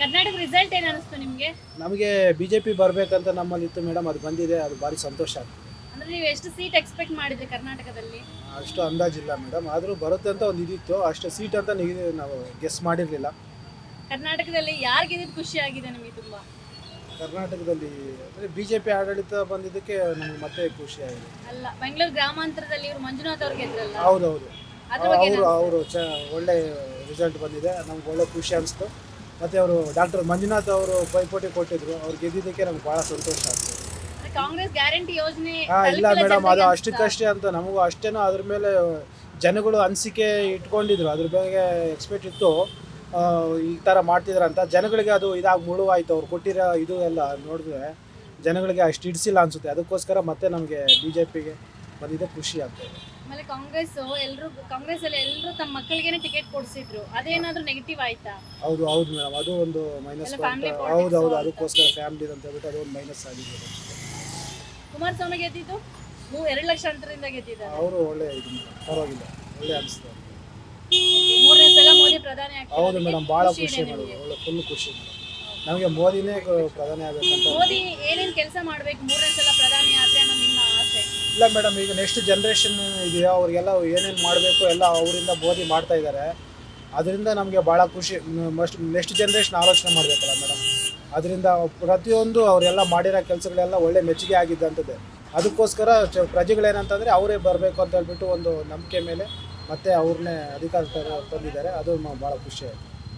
Karnataka result ಏನ್ ಅನಿಸ್ತು ನಿಮ್ಗೆ? ನಮಗೆ ಬಿ ಜೆ ಪಿ ಬರಬೇಕಂತ ನಮ್ಮಲ್ಲಿತ್ತು ಮೇಡಮ್ ಅದು ಬಂದಿದೆ ಅದು ಭಾರಿ ಸಂತೋಷ ಆಗ್ತದೆ. ಅಂದ್ರೆ ನೀವು ಎಷ್ಟು ಸೀಟ್ ಎಕ್ಸ್ಪೆಕ್ಟ್ ಮಾಡಿದ್ರಿ ಕರ್ನಾಟಕದಲ್ಲಿ? ಅಷ್ಟು ಅಂದಾಜಿಲ್ಲ ಮೇಡಮ್ ಆದರೂ ಬರುತ್ತೆ ಅಂತ ಒಂದು ಇದಿತ್ತು. ಅಷ್ಟು ಸೀಟ್ ಅಂತ ನಿಗದಿ ನಾವು ಗೆಸ್ ಮಾಡಿರಲಿಲ್ಲ. ಕರ್ನಾಟಕದಲ್ಲಿ ಯಾರಿಗೆ ಗೆದ್ದಿದ್ದು ಖುಷಿ ಆಗಿದೆ ನಿಮಗೆ ತುಂಬಾ? ಕರ್ನಾಟಕದಲ್ಲಿ ಅಂದರೆ ಬಿ ಜೆ ಪಿ ಆಡಳಿತ ಬಂದಿದ್ದಕ್ಕೆ ನಮಗೆ ಮತ್ತೆ ಖುಷಿ ಆಗಿದೆ. ಅಲ್ಲ ಬೆಂಗಳೂರು ಗ್ರಾಮಾಂತರದಲ್ಲಿ ಇವರು ಮಂಜುನಾಥ್ ಅವ್ರು ಗೆದ್ರಲ್ಲ? ಹೌದೌದು. ಅದ್ರ ಬಗ್ಗೆ ಅವರು ಅವರು ಚ ಒಳ್ಳೆ ರಿಸಲ್ಟ್ ಬಂದಿದೆ. ನಮ್ಗೆ ಒಳ್ಳೆ ಖುಷಿ ಅನಿಸ್ತು. ಮತ್ತು ಅವರು ಡಾಕ್ಟರ್ ಮಂಜುನಾಥ್ ಅವರು ಪೈಪೋಟಿ ಕೊಟ್ಟಿದ್ರು. ಅವ್ರು ಗೆದ್ದಿದ್ದಕ್ಕೆ ನಮ್ಗೆ ಭಾಳ ಸಂತೋಷ ಆಗ್ತದೆ? ಕಾಂಗ್ರೆಸ್ ಗ್ಯಾರಂಟಿ ಯೋಜನೆ ಹಾಂ ಇಲ್ಲ ಮೇಡಮ್ ಅದು ಅಷ್ಟಕ್ಕಷ್ಟೇ ಅಂತ ನಮಗೂ ಅಷ್ಟೇನೋ ಅದ್ರ ಮೇಲೆ ಜನಗಳು ಅನಿಸಿಕೆ ಇಟ್ಕೊಂಡಿದ್ರು. ಅದ್ರ ಬಗ್ಗೆ ಎಕ್ಸ್ಪೆಕ್ಟ್ ಇತ್ತು. ಈ ಥರ ಮಾಡ್ತಿದ್ರು ಅಂತ. ಜನಗಳಿಗೆ ಅದು ಇದಾಗಿ ಮುಳುವಾಯಿತು. ಅವ್ರು ಕೊಟ್ಟಿರೋ ಇದು ಎಲ್ಲ ನೋಡಿದ್ರೆ ಜನಗಳಿಗೆ ಅಷ್ಟು ಇಡಿಸಿಲ್ಲ ಅನಿಸುತ್ತೆ. ಅದಕ್ಕೋಸ್ಕರ ಮತ್ತೆ ನಮಗೆ ಬಿ ಜೆ ಪಿಗೆ ಬಂದಿದೆ ಖುಷಿ ಆಗ್ತದೆ. ಆಮೇಲೆ ಕಾಂಗ್ರೆಸ್ ಎಲ್ಲರೂ ಕಾಂಗ್ರೆಸ್ ಅಲ್ಲಿ ಎಲ್ಲರೂ ತಮ್ಮ ಮಕ್ಕಳಿಗೆ ಟಿಕೆಟ್ ಕೊಡಿಸಿದ್ರು. ಅದೇನಾದ್ರೂ ನೆಗೆಟಿವ್ ಆಯ್ತಾ? ಹೌದು ಹೌದು ಮೇಡಮ್ ಅದು ಒಂದು ಮೈನಸ್ ಹೌದು ಹೌದು. ಅದಕ್ಕೋಸ್ಕರ ಫ್ಯಾಮಿಲಿ ಅಂತ ಹೇಳ್ಬಿಟ್ಟು ಅದು ಒಂದು ಮೈನಸ್ ಆಗಿದೆ. ಕುಮಾರಸ್ವಾಮಿ ಗೆದ್ದಿದ್ದು? ನೀವು ಎರಡು ಲಕ್ಷ ಅಂತರಿಂದ ಗೆದ್ದಿದ್ದಾರೆ. ಅವರು ಒಳ್ಳೆ ಇದು ಪರವಾಗಿಲ್ಲ. ಒಳ್ಳೆ ಅನಿಸ್ತು ಮೂರನೇ ಸಲ ಮೋದಿ ಪ್ರಧಾನಿ ಹೌದು ಮೇಡಮ್ ಭಾಳ ಖುಷಿ ಮೇಡಮ್ ಒಳ್ಳೆ ಫುಲ್ ಖುಷಿ ಮೇಡಮ್ ನಮಗೆ ಮೋದಿನೇ ಪ್ರಧಾನಿ ಆಗಬೇಕಂತ ಮೋದಿ ಏನೇನ್ ಕೆಲಸ ಮಾಡಬೇಕು ಮೂರನೇ ಸಲ ಪ್ರಧಾನಿ ಆದ್ರೆ ಅನ್ನೋ ನಿಮ್ಮ ಇಲ್ಲ ಮೇಡಮ್ ಈಗ ನೆಕ್ಸ್ಟ್ ಜನ್ರೇಷನ್ ಇದೆಯೋ? ಅವರಿಗೆಲ್ಲ ಏನೇನು ಮಾಡಬೇಕು ಎಲ್ಲ ಅವರಿಂದ ಬೋಧಿ ಮಾಡ್ತಾ ಇದ್ದಾರೆ. ಅದರಿಂದ ನಮಗೆ ಭಾಳ ಖುಷಿ. ಮಸ್ಟ್ ನೆಕ್ಸ್ಟ್ ಜನ್ರೇಷನ್ ಆಲೋಚನೆ ಮಾಡಬೇಕಲ್ಲ ಮೇಡಮ್ ಅದರಿಂದ ಪ್ರತಿಯೊಂದು ಅವರೆಲ್ಲ ಮಾಡಿರೋ ಕೆಲಸಗಳೆಲ್ಲ ಒಳ್ಳೆ ಮೆಚ್ಚುಗೆ ಆಗಿದ್ದಂಥದ್ದೇ. ಅದಕ್ಕೋಸ್ಕರ ಪ್ರಜೆಗಳೇನಂತಂದರೆ ಅವರೇ ಬರಬೇಕು ಅಂತ ಹೇಳ್ಬಿಟ್ಟು ಒಂದು ನಂಬಿಕೆ ಮೇಲೆ ಮತ್ತೆ ಅವ್ರನ್ನೇ ಅಧಿಕಾರ ತಂದಿದ್ದಾರೆ. ಅದು ಭಾಳ ಖುಷಿ ಆಯಿತು.